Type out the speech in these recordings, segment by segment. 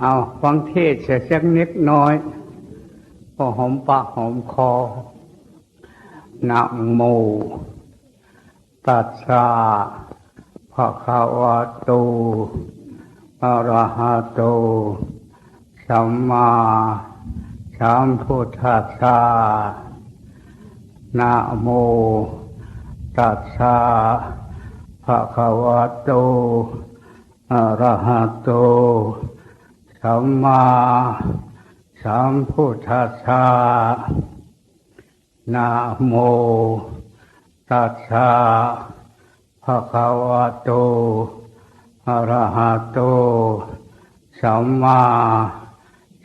เอาฟังเทศเสียสักนิดน้อย พอหอมปากหอมคอนะโมตัสสะภะคะวะโตอะระหะโตสัมมาสัมพุทธัสสะนะโมตัสสะภะคะวะโตอะระหะโต สัมมาสัมพุทธัสสะนะโมตัสสะภะคะวะโตอะระหะโตสัมมา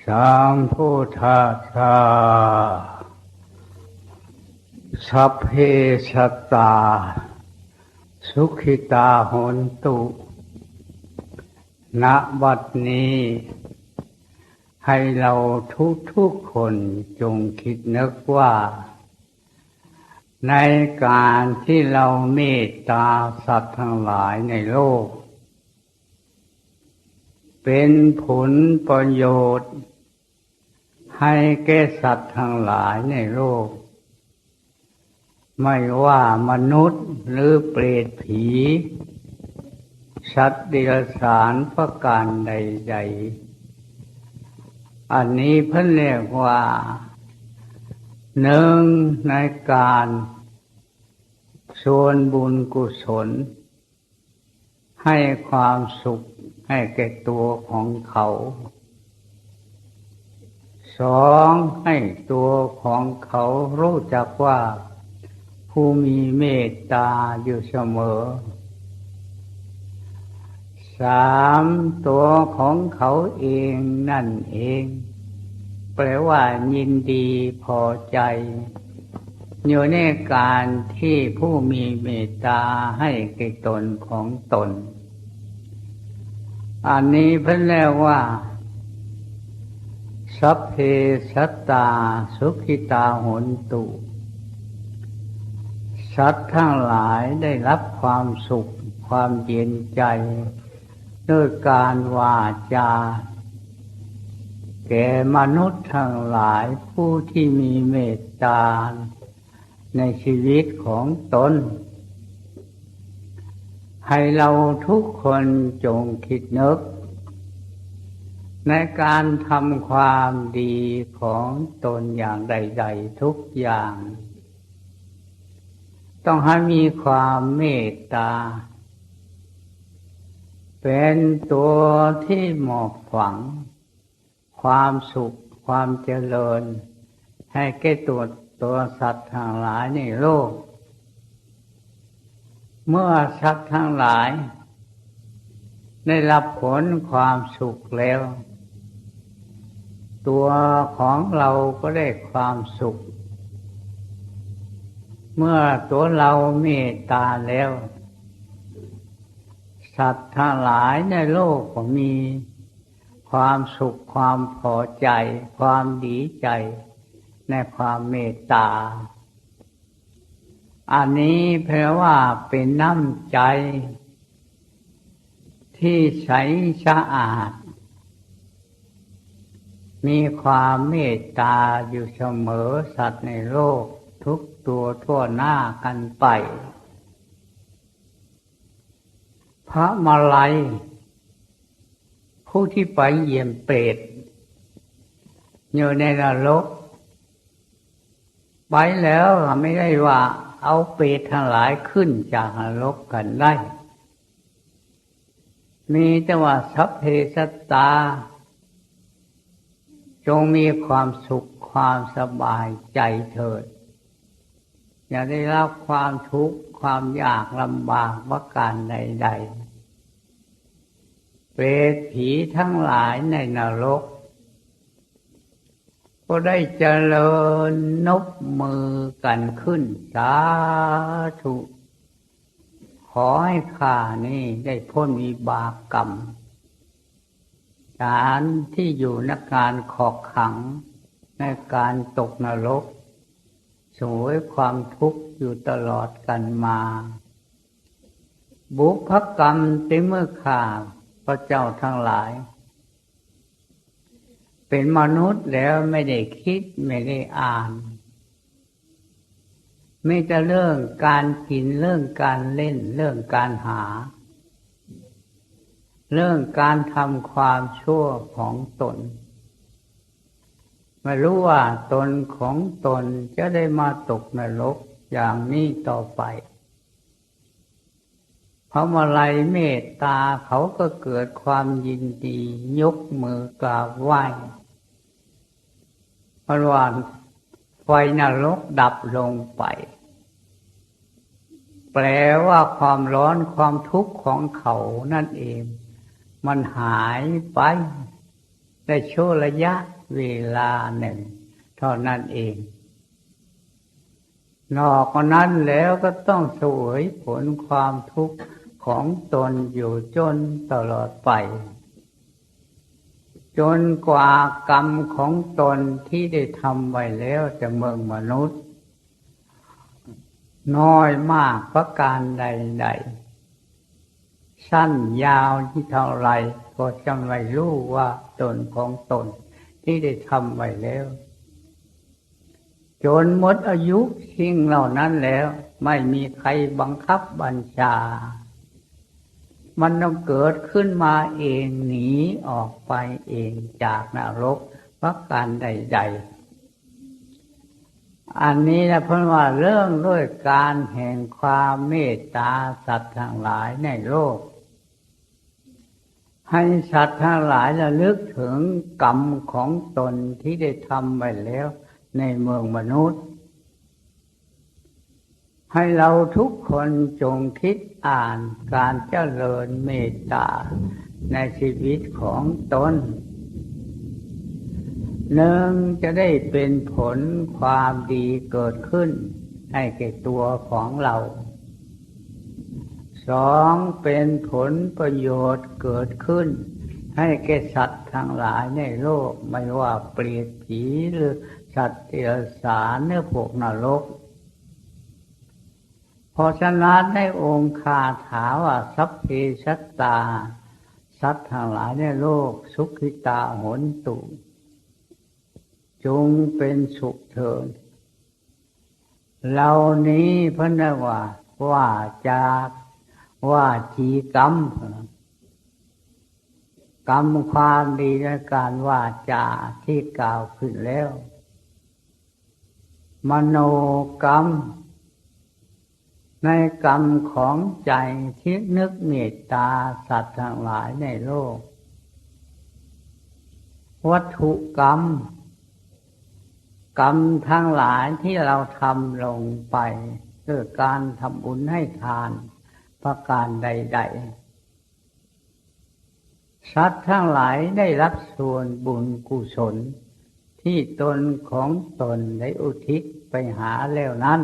สัมพุทธัสสะสัพเพสัตตา สุขิตาหนตุณบัดนี้ ให้เราทุกทุกๆคนจงคิดนึกว่า ในการที่เราเมตตาสัตว์ทั้งหลายในโลก เป็นผลประโยชน์ ให้แก่สัตว์ทั้งหลายในโลก ไม่ว่ามนุษย์หรือเปรตผีสัตว์เดรัจฉานประการใด ๆ อันนี้เพิ่นเรียกว่าหนึ่งในการส่วนบุญกุศล ให้ความสุขให้แก่ตัวของเขาสองให้ตัวของเขารู้จักว่าผู้มีเมตตาอยู่เสมอ สามตัวของเขาเองนั่นเอง แปลว่ายินดีพอใจ อยู่ในการที่ผู้มีเมตตาให้แก่ตนของตน อันนี้เพิ่นเรียกว่าสัพเพสัตตาสุขิตาหนตุ สัตว์ทั้งหลายได้รับความสุขความเย็นใจ ด้วยการวาจา แก่มนุษย์ทั้งหลายผู้ที่มีเมตตาในชีวิตของตน ให้เราทุกคนจงคิดนึก ในการทำความดีของตนอย่างใด ๆ ทุกอย่าง ต้องให้มีความเมตตา เป็นตัวที่หมอบฝัง ความสุขความเจริญ ให้แก่ตัวตัวสัตว์ทั้งหลายในโลก เมื่อสัตว์ทั้งหลาย ได้รับผลความสุขแล้ว ตัวของเราก็ได้ความสุข เมื่อตัวเราเมตตาแล้ว สัตว์ทั้งหลายในโลกก็มี ความสุขความพอใจ ความดีใจ ในความเมตตา อันนี้แปลว่าเป็นน้ำใจ ที่ใสสะอาด มีความเมตตาอยู่เสมอสัตว์ในโลกทุกตัวทั่วหน้ากันไป พระมาลัย ผู้ที่ไปเยี่ยมเปรตอยู่ในนรกไปแล้วไม่ได้ว่าเอาเปรตทั้งหลายขึ้นจากนรกกันได้ มีแต่ว่าสัพเพสัตตา จงมีความสุขความสบายใจเถิด อย่าได้รับความทุกข์ความยากลำบากว่าการใด ๆ เปรตผีทั้งหลายในนรก ก็ได้เจริญนบมือกันขึ้นสาธุ ขอให้ข้านี่ได้พ้นวิบากกรรมฐานที่อยู่ในการขอกขังในการตกนรกสวยความทุกข์อยู่ตลอดกันมา บุพกรรมที่เมื่อข่าพ ระเจ้าทั้งหลาย เป็นมนุษย์แล้วไม่ได้คิดไม่ได้อ่าน ไม่จะเรื่องการกินเรื่องการเล่นเรื่องการหา เรื่องการทำความชั่วของตนไม่รู้ว่าตนของตนจะได้มาตกนรกอย่างนี้ต่อไป พระมาลัยเมตตาเขาก็เกิดความยินดี ยกมือกราบไหว้พระวานไฟนรกดับลงไป แปลว่าความร้อนความทุกข์ของเขานั่นเอง มันหายไปในช่วระยะเวลาหนึ่ง เท่านั้นเอง นอกนั้นแล้วก็ต้องสวยผลความทุกข์ ของตนอยู่จนตลอดไป จนกว่ากรรมของตนที่ได้ทำไว้แล้วจะเมืองมนุษย์ น้อยมากประการใดๆ สั้นยาวที่เท่าไรก็จะไม่รู้ว่าตนของตนที่ได้ทำไว้แล้วจนหมดอายุสิ่งเหล่านั้นแล้ว ไม่มีใครบังคับบัญชา มันต้องเกิดขึ้นมาเองหนีออกไปเองจากนรกเพราะการใด ๆ อันนี้นะเพราะว่าเรื่องด้วยการแห่งความเมตตาสัตว์ทั้งหลายในโลก ให้สัตว์ทั้งหลายระลึกถึงกรรมของตนที่ได้ทำไปแล้วในเมืองมนุษย์ ให้เราทุกคนจงคิดอ่านการเจริญเมตตาในชีวิตของตนหนึ่งจะได้เป็นผลความดีเกิดขึ้น ให้แก่ตัวของเรา สองเป็นผลประโยชน์เกิดขึ้น ให้แก่สัตว์ทั้งหลายในโลกไม่ว่าเปรียผีหรือสัตว์เดรัจฉานเนื้อพวกนรก ราะฉะนั้นในองค์คาถาว่าสัพเพชัตตา สัตว์ทั้งหลายในโลกสุขิตาหนตุ จงเป็นสุขเถิดเหล่านี้พระนว่าว่าจากว่าจีกรรมกรรมความดีในการว่าจาที่กล่าวขึ้นแล้ว มโนกรรม ในกรรมของใจที่นึกเมตตาสัตว์ทั้งหลายในโลก วัตถุกรรม กรรมทั้งหลายที่เราทำลงไปคือการทำบุญให้ทานประการใด ๆ สัตว์ทั้งหลายได้รับส่วนบุญกุศล ที่ตนของตนได้อุทิศไปหาแล้วนั้น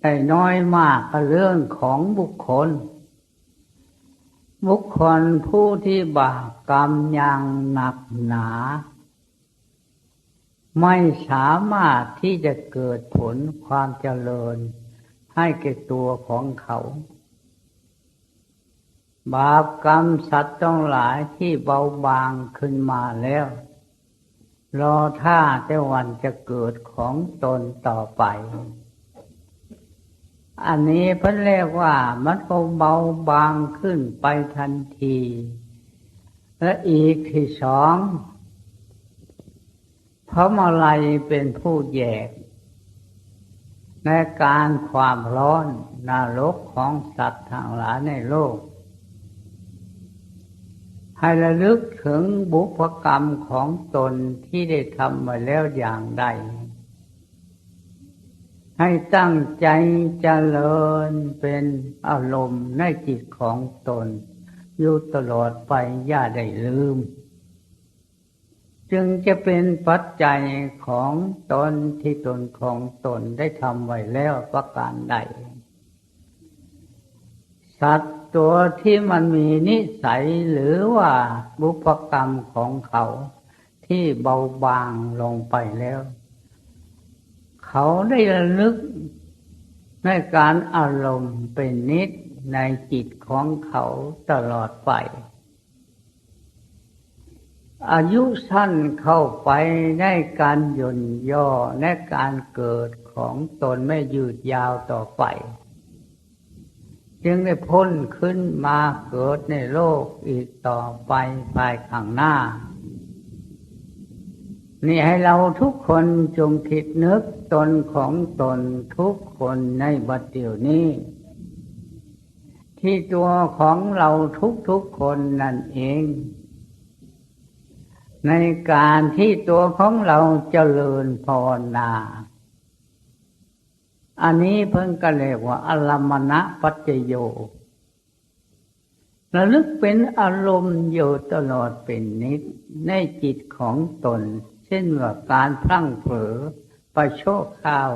แต่น้อยมากก็เรื่องของบุคคล บุคคลผู้ที่บาปกรรมยังหนักหนา ไม่สามารถที่จะเกิดผลความเจริญให้แก่ตัวของเขา บาปกรรมสัตว์ต้องหลายที่เบาบางขึ้นมาแล้ว รอท่าแต่วันจะเกิดของตนต่อไป อันนี้เพิ่นเรียกว่ามันก็เบาบางขึ้นไปทันที และอีกที่สองพระมาลัยเป็นผู้แยก ในการความร้อนนรกของสัตว์ทั้งหลายในโลก ให้ระลึกถึงบุพกรรมของตนที่ได้ทำมาแล้วอย่างใด ให้ตั้งใจเจริญเป็นอารมณ์ในจิตของตน อยู่ตลอดไปอย่าได้ลืม จึงจะเป็นปัจจัยของตนที่ตนของตนได้ทำไว้แล้วประการใด สัตว์ตัวที่มันมีนิสัยหรือว่าบุพกรรมของเขาที่เบาบางลงไปแล้ว เขาได้ระลึกในการอารมณ์เป็นนิดในจิตของเขาตลอดไป อายุสั้นเข้าไปในการย่นย่อในการเกิดของตนไม่ยืดยาวต่อไป จึงได้พ้นขึ้นมาเกิดในโลกอีกต่อไปภายข้างหน้า นี่ให้เราทุกคนจงคิดนึกตนของตนทุกคนในบัดเดี๋ยวนี้ ที่ตัวของเราทุกๆคนนั่นเอง ในการที่ตัวของเราเจริญภาวนา อันนี้เพิ่งก็เรียกว่าอารมณะปัจจโยระลึกเป็นอารมณ์อยู่ตลอดเป็นนิดในจิตของตน เช่นว่าการพลั้งเผลอไปโชคข้าว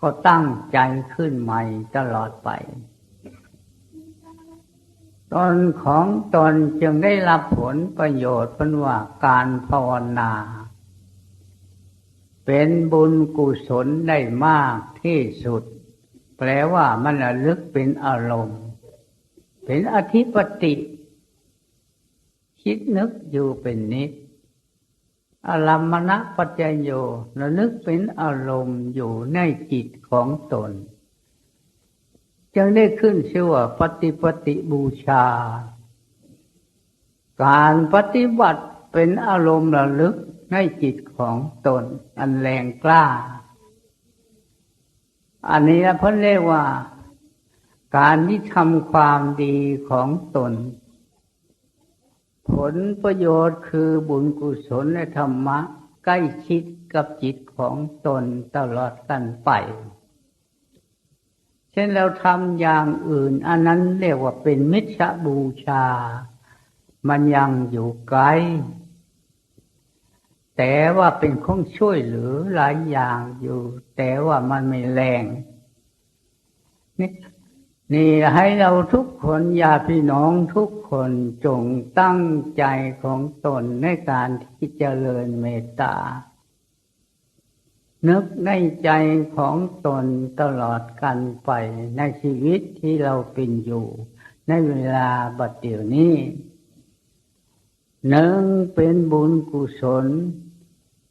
ก็ตั้งใจขึ้นใหม่ตลอดไป ตนของตนจึงได้รับผลประโยชน์เป็นว่าการภาวนา เป็นบุญกุศลได้มากที่สุด แปลว่ามันลึกเป็นอารมณ์ เป็นอธิปติ คิดนึกอยู่เป็นนิด อารมณปัจจโยระลึกเป็นอารมณ์อยู่ในจิตของตน จึงได้ขึ้นชื่อว่าปฏิปฏิบูชา การปฏิบัติเป็นอารมณ์ระลึกในจิตของตน อันแรงกล้า อันนี้เพระเรียกว่า การที่ทำความดีของตน ผลประโยชน์คือบุญกุศลและธรรมะ ใกล้ชิดกับจิตของตนตลอดกันไป เช่นเราทำอย่างอื่น อันนั้นเรียกว่าเป็นมิจฉาบูชา มันยังอยู่ไกล แต่ว่าเป็นคงช่วยเหลือหลายอย่างอยู่ แต่ว่ามันไม่แรงนี่ นี่ให้เราทุกคนญาพี่น้องทุกคนจงตั้งใจของตนในการที่จเจริญเมตตา นึกในใจของตนตลอดกันไปในชีวิตที่เราเป็นอยู่ ในเวลาบัดเดี๋ยวนี้หนึ่งเป็นบุญกุศล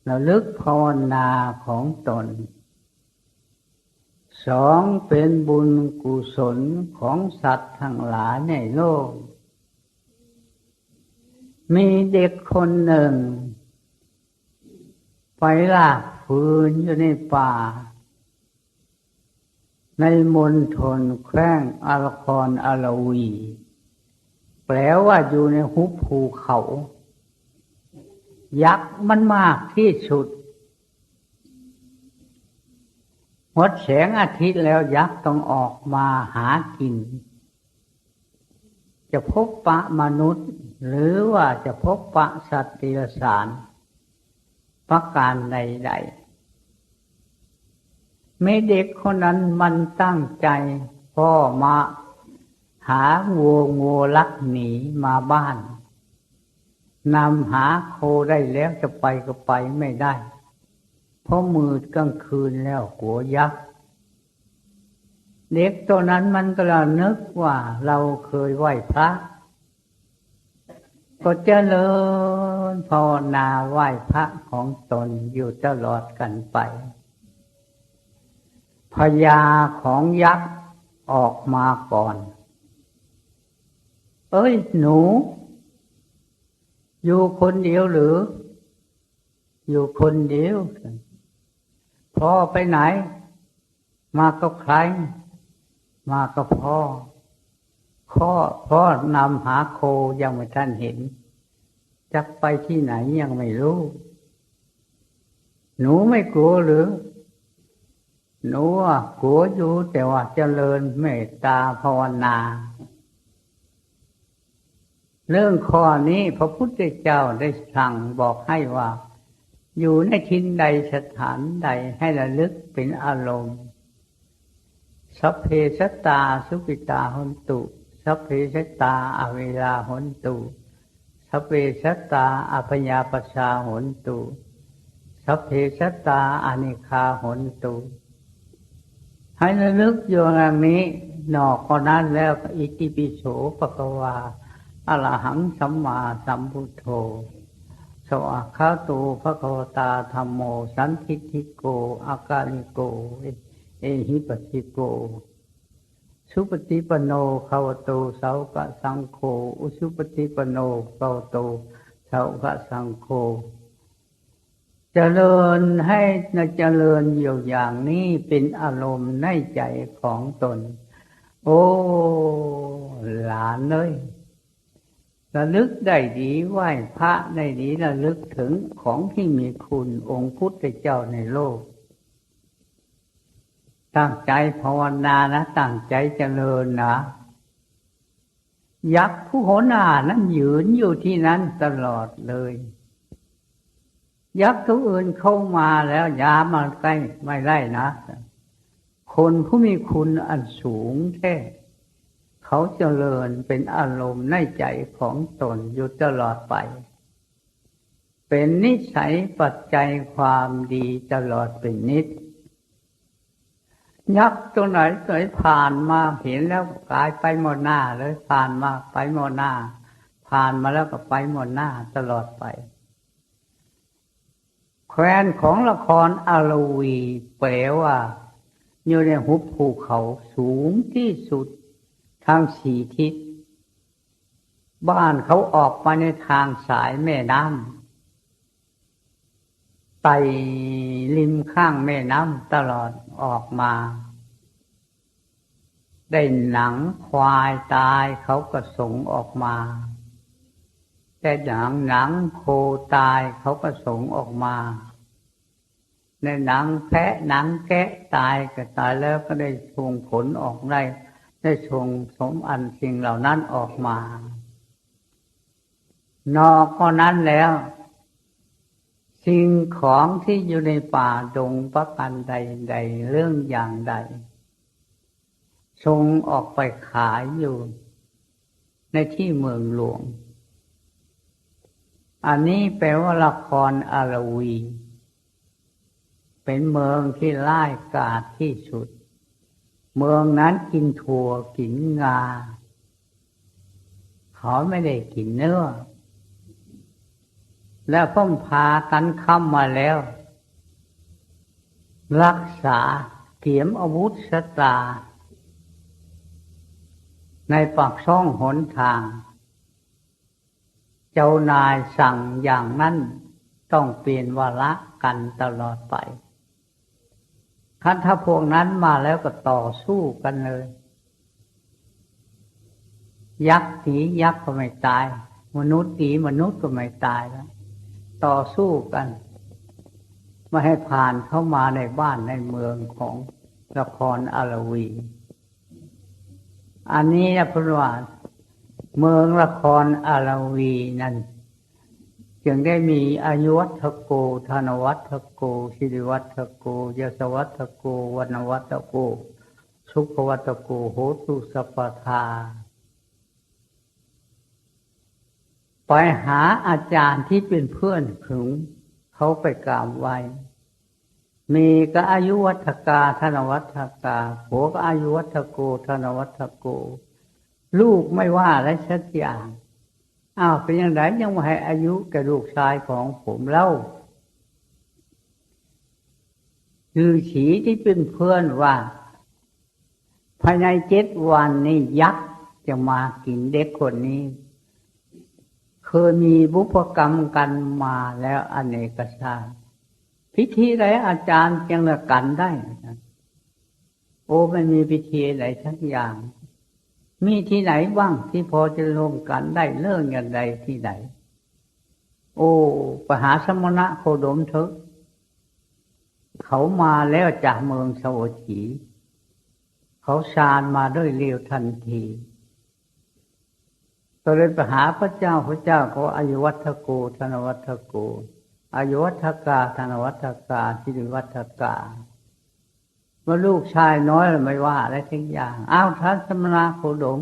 ระลึกภาวนาของตน สองเป็นบุญกุศลของสัตว์ทั้งหลายในโลก มีเด็กคนหนึ่ง ไปลากฟืนอยู่ในป่า ในมณฑลแคว้งอาคอนอาวี แปลว่าอยู่ในหุบภูเขา ยักษ์มันมากที่สุด หมดแสงอาทิตย์แล้วยักษ์ต้องออกมาหากิน จะพบปะมนุษย์ หรือว่าจะพบปะสัตว์ติรสารประการใดๆม่เด็กคนนั้นมันตั้งใจพ่อมาหาวัวงัวลักหนีมาบ้านนำหาโคได้แล้วจะไปก็ไปไม่ได้ พราะมืดกลางคืนแล้วหัวยักษ์เด็กตัวนั้นมันก็ระนึกว่าเราเคยไหว้พระ ก็เจริญภาวนาไหว้พระของตนอยู่ตลอดกันไปพญาของยักษ์ออกมาก่อน เอ้ยหนู อยู่คนเดียวหรือ อยู่คนเดียว พ่อไปไหน มากับใคร มากับพ่อพ่อพ่อนำหาโคยังไม่ท่านเห็นจะไปที่ไหนยังไม่รู้ หนูไม่กลัวหรือ หนูกลัวอยู่แต่ว่าเจริญเมตตาภาวนา เรื่องข้อนี้พระพุทธเจ้าได้สั่งบอกให้ว่า อยู่ในทินใดสถานใดให้ระลึกเป็นอารมณ์ สัพเพสตาสุกิตาหนตุ สัพเพสตาอเวลาหนตุสัพเพสตาอภญาปชาหนตุ สัพเพสตาอนิคาหนตุ ให้ระลึกอยู่อย่างนี้นอกก็นั้นแล้วอิติปิโสปะกวาอรหังสัมมาสัมพุทโธ สวากขาโตพระคตาธรรมโม สันทิทิโก อากาลิโก เอหิปัสสิโก สุปฏิปโนขาวโตสาวกสังโฆ อุสุปฏิปโนขาวโตสาวกสังโฆ เจริญให้เจริญอยู่อย่างนี้เป็นอารมณ์ในใจของตน โอ้ หลานเลย ระลึกได้ดีไหว้พระได้ดีระลึกถึงของที่มีคุณองค์พุทธเจ้าในโลก ตั้งใจภาวนานะตั้งใจเจริญนะ ยักษ์ผู้โหนานั้นยืนอยู่ที่นั้นตลอดเลย ยักษ์ตัวอื่นเข้ามาแล้วยามาใกล้ไม่ได้นะ คนผู้มีคุณอันสูงแท้ เขาเจริญเป็นอารมณ์ในใจของตนอยู่ตลอดไป เป็นนิสัยปัจจัยความดีตลอดเป็นนิด ยักษ์ตัวไหนตัวไหนผ่านมาเห็นแล้วกลายไปหมดหน้าเลยผ่านมาไปหมดหน้า ผ่านมาแล้วก็ไปหมดหน้าตลอดไปแควนของละครอารวีแปลว่า อยู่ในหุบภูเขาสูงที่สุด ทางสี่ทิศ บ้านเขาออกมาในทางสายแม่น้ำไต่ริมข้างแม่น้ำตลอดออกมา ได้หนังควายตายเขาก็ส่งออกมาแต่หนังหนังโคตายเขาก็ส่งออกมา ในหนังแพะหนังแกะตายก็ตายแล้วก็ได้ส่งผลออกได้ ได้ชงสมอันสิ่งเหล่านั้นออกมา นอกก็นั้นแล้ว สิ่งของที่อยู่ในป่าดงประกันใดใดเรื่องอย่างใด ทรงออกไปขายอยู่ ในที่เมืองหลวง อันนี้แปลว่าละครอารวี เป็นเมืองที่ไล่กาดที่สุด เมืองนั้นกินถั่วกินงาเขาไม่ได้กินเนื้อ แล้วพ่มพากันค้ำมาแล้ว รักษาเขียมอาวุธสตา ในปากช่องหนทาง เจ้านายสั่งอย่างนั้นต้องเปลี่ยนวาระกันตลอดไป คันถ้าพวกนั้นมาแล้วก็ต่อสู้กันเลย ยักษ์ตียักษ์ก็ไม่ตาย มนุษย์ตีมนุษย์ก็ไม่ตายแล้วต่อสู้กันไม่ให้ผ่านเข้ามาในบ้านในเมืองของละครอารวี อันนี้นะพระว่าเมืองละครอารวีนั้น จึงได้มีอายุวัฒโก ธนวัฒโกสิริวัฒโกยศวัฒโกวนวัฒโก สุขวัฒโกโหตุสัพทา ไปหาอาจารย์ที่เป็นเพื่อนถึงเขาไปกราบไหว้มีก็อายุวัฒกา ธนวัฒกาผัวก็อายุวัฒโก ธนวัฒโก ลูกไม่ว่าอะไรสักอย่าง อ้าวเป็นยังไงยังไม่ให้อายุแก่ลูกชายของผมเล่าคือฉีที่เป็นเพื่อนว่าภายในเจ็ดวันนี้ยักษ์จะมากินเด็กคนนี้ เคยมีบุพกรรมกันมาแล้วอเนกชาติพิธีไรอาจารย์จังละกันได้ โอ้ไม่มีพิธีอะไรทั้งอย่าง มีที่ไหนบ้างที่พอจะรวมกันได้เรื่องอย่างใดที่ไหน โอ้ปหาสมณะโคดมเถอะเขามาแล้วจากเมืองสวัสดีเขาชานมาด้วยเร็วทันทีก็เลยไปหาพระเจ้าพระเจ้าเขาอายุวัฒโกธนวัฒโกอายุวัฒกาธนวัฒกาสิริวัฒกา ว่าลูกชายน้อยไม่ว่าอะไรทั้งอย่าง อ้าวท่านสมณะโคดม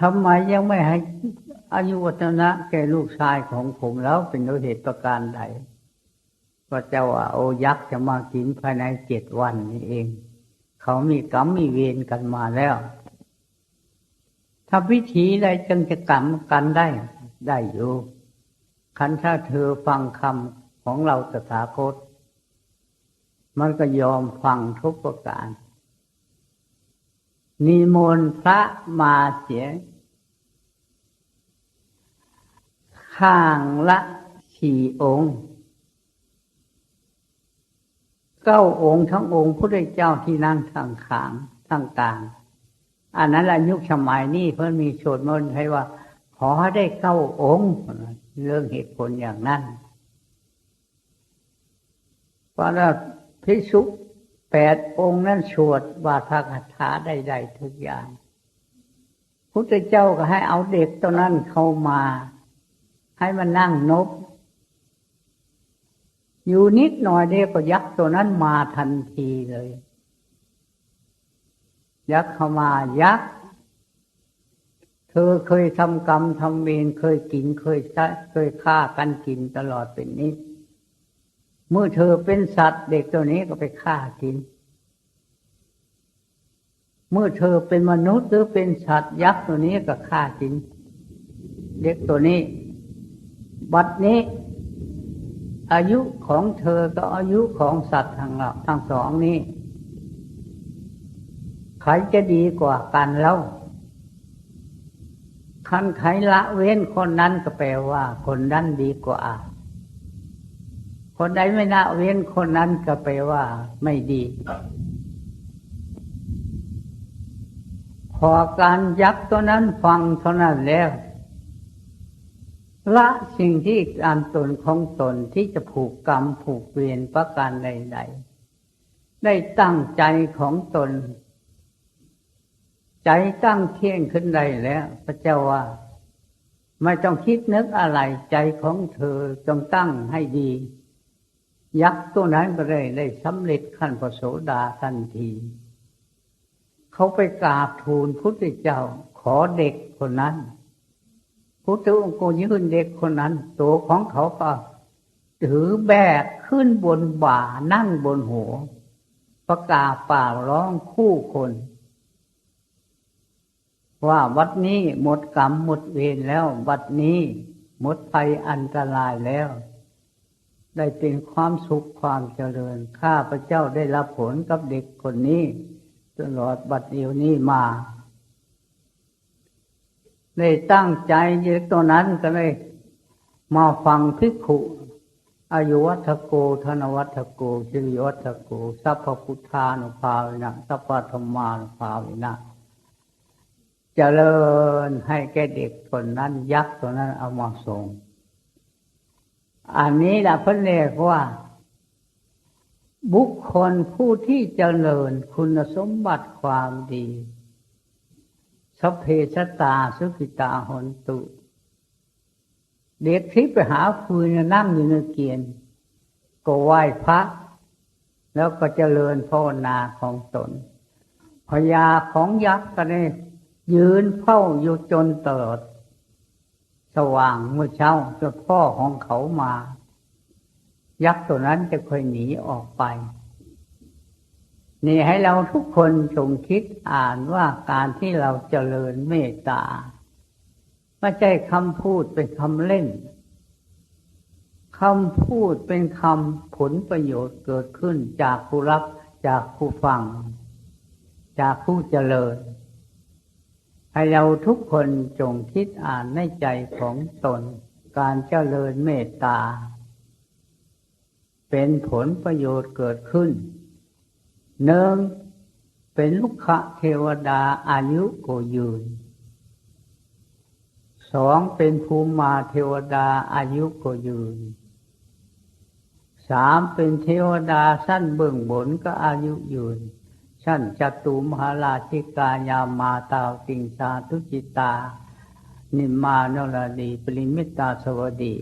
ทำไมยังไม่ให้อายุวัฒนะแก่ลูกชายของผมแล้วเป็นโดยเหตุประการใดพระเจ้าว่าโอยักษ์จะมากินภายในเจ็ดวันนี้เอง เขามีกรรมมีเวรกันมาแล้วถ้าพิธีใดจึงจะกรรมกันได้ได้อยู่คันถ้าเธอฟังคำของเราตถาคต มันก็ยอมฟังทุกประการ นิมนต์พระมาเสีย ข้างละสี่องค์ เก้าองค์ทั้งองค์พระเจ้าที่นั่งทางขางทางกลาง อันนั้นละยุคสมัยนี้เพื่นมีโสดมนต์ให้ว่า ขอได้เก้าองค์ เรื่องเหตุผลอย่างนั้นเพราะ พิสุแปดองค์นั้นสวดวาทคาถาใดๆทุกอย่าง พุทธเจ้าก็ให้เอาเด็กตัวนั้นเข้ามา ให้มันนั่งนบ อยู่นิดหน่อยเดียวก็ยักษ์ตัวนั้นมาทันทีเลย ยักษ์เข้ามายักษ์เธอเคยทำกรรมทำเวรเคยกินเคยใช้เคยฆ่ากันกินตลอดเป็นนิด เมื่อเธอเป็นสัตว์เด็กตัวนี้ก็ไปฆ่ากิน เมื่อเธอเป็นมนุษย์หรือเป็นสัตว์ยักษ์ตัวนี้ก็ฆ่ากิน เด็กตัวนี้ บัดนี้ อายุของเธอก็อายุของสัตว์ทั้งเราทั้งสองนี้ใครจะดีกว่ากันแล้วคันใครละเว้นคนนั้นก็แปลว่า คนนั้นดีกว่า คนใดไม่ละเว้นคนนั้นก็แปว่าไม่ดี พอการยักตัวนั้นฟังเท่านั้นแล้ว ละสิ่งที่การตนของตนที่จะผูกกรรมผูกเวรประการใดๆ ได้ตั้งใจของตน ใจตั้งเที่ยงขึ้นได้แล้ว พระเจ้าว่าไม่ต้องคิดนึกอะไรใจของเธอจงตั้งให้ดี ยักษ์ตัวนั้นก็ได้ได้สำเร็จขั้นพระโสดาทันที เขาไปกราบทูลพุทธเจ้าขอเด็กคนนั้น พุทธองค์ก็ยื่นเด็กคนนั้น ตัวของเขาก็ถือแบกขึ้นบนบ่านั่งบนหัวประกาศป่าร้องคู่คน ว่าวัดนี้หมดกรรมหมดเวรแล้ว วัดนี้หมดภัยอันตรายแล้ว ได้เป็นความสุขความเจริญ ข้าพระเจ้าได้รับผลกับเด็กคนนี้ ตลอดบัดเดียวนี้มาได้ตั้งใจเด็กตัวนั้นก็เลยมาฟังพิกขุอายุวัฒโก ธนวัฒโกสิริวัฒโก สัพพพุทธานุภาวินะสัพพธรรมานุภาวินะเจริญให้แก่เด็กคนนั้นยักษ์ตัวนั้นเอามาส่ง อันนี้แหละพระเรียกว่า บุคคลผู้ที่เจริญคุณสมบัติความดีสพเพชตาสุขิตาหนตุ เด็กที่ไปหาฟืนนั่งอยู่ในเกียน ก็ไหว้พระ แล้วก็เจริญภาวนาของตนพญาของยักษ์ก็ได้ยืนเฝ้าอยู่จนตลอด สว่างเมื่อเช้าจนพ่อของเขามา ยักษ์ตัวนั้นจะค่อยหนีออกไป นี่ให้เราทุกคนจงคิดอ่านว่าการที่เราเจริญเมตตาไม่ใช่คำพูดเป็นคำเล่นคำพูดเป็นคำผลประโยชน์เกิดขึ้นจากผู้รับจากผู้ฟัง จากผู้เจริญ ให้เราทุกคนจงคิดอ่านในใจของตน การเจริญเมตตา เป็นผลประโยชน์เกิดขึ้นหนึ่งเป็นลุกขเทวดาอายุโกยืนสองเป็นภูมิมาเทวดาอายุโกยืนสามเป็นเทวดาสั้นเบื้องบนก็อายุยืน ชั้นจตุมหาราชิกายามาตาติงสาทุจิตา นิมานรดี ปริมิตาสวัสดี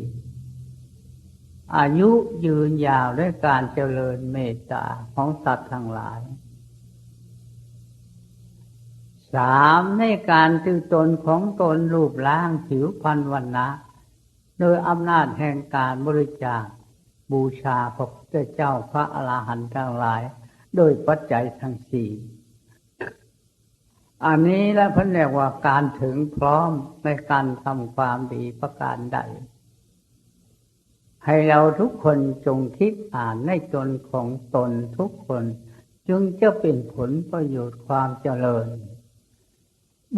อายุยืนยาวด้วยการเจริญเมตตาของสัตว์ทั้งหลายสามในการตือตนของตนรูปร่างผิวพรรณวันนะโดยอำนาจแห่งการบริจาคบูชาพระพุทธเจ้าพระอรหันต์ทั้งหลาย โดยปัจจัยทั้งสี่อันนี้แล้วพันเรียกว่าการถึงพร้อมในการทำความดีประการใด ให้เราทุกคนจงคิดอ่านในตนของตนทุกคน จึงจะเป็นผลประโยชน์ความเจริญ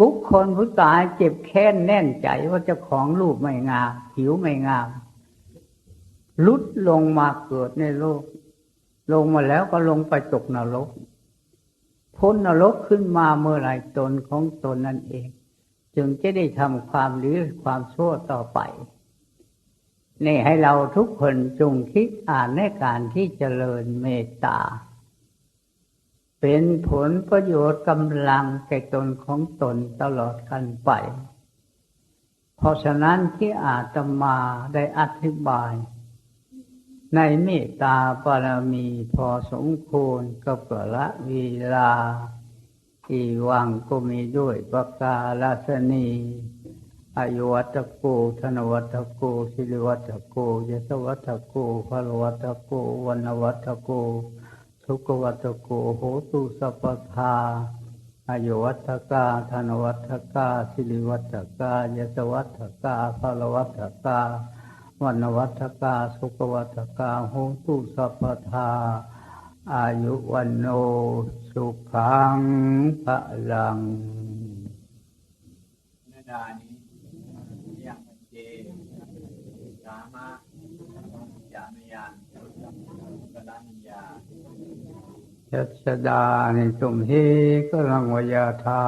บุคคลผู้ตายเจ็บแค้นแน่นใจว่าเจ้าของรูปไม่งาม ผิวไม่งามลุดลงมาเกิดในโลก ลงมาแล้วก็ลงไปตกนรก พ้นนรกขึ้นมาเมื่อไรตนของตนนั่นเอง จึงจะได้ทำความดีความชั่วต่อไปนี่ให้เราทุกคนจงคิดอ่านในการที่เจริญเมตตา เป็นผลประโยชน์กำลังแก่ตนของตนตลอดกันไป เพราะฉะนั้นที่อาตมาได้อธิบาย ในเมตตาบารมีพอสมควรกับกละวีลา อีวังก็มีด้วยประกาลาสนีอายุวัตโกธนวัตโกสิริวัตโกยศวัตโกพลวัตโกวันวัตโก สุขวัตโกโหตุสัพพาอายุวัตกาธนวัตกาสิริวัตกายศวัตกาพลวัตกา วันวัตกาสุขวัตกาโหตุสัพทา อายุวันโนสุขังพระลังนาดานี้ยังเจสามะยามยานกลานยายัสดานิตุมหิกลังวยาธา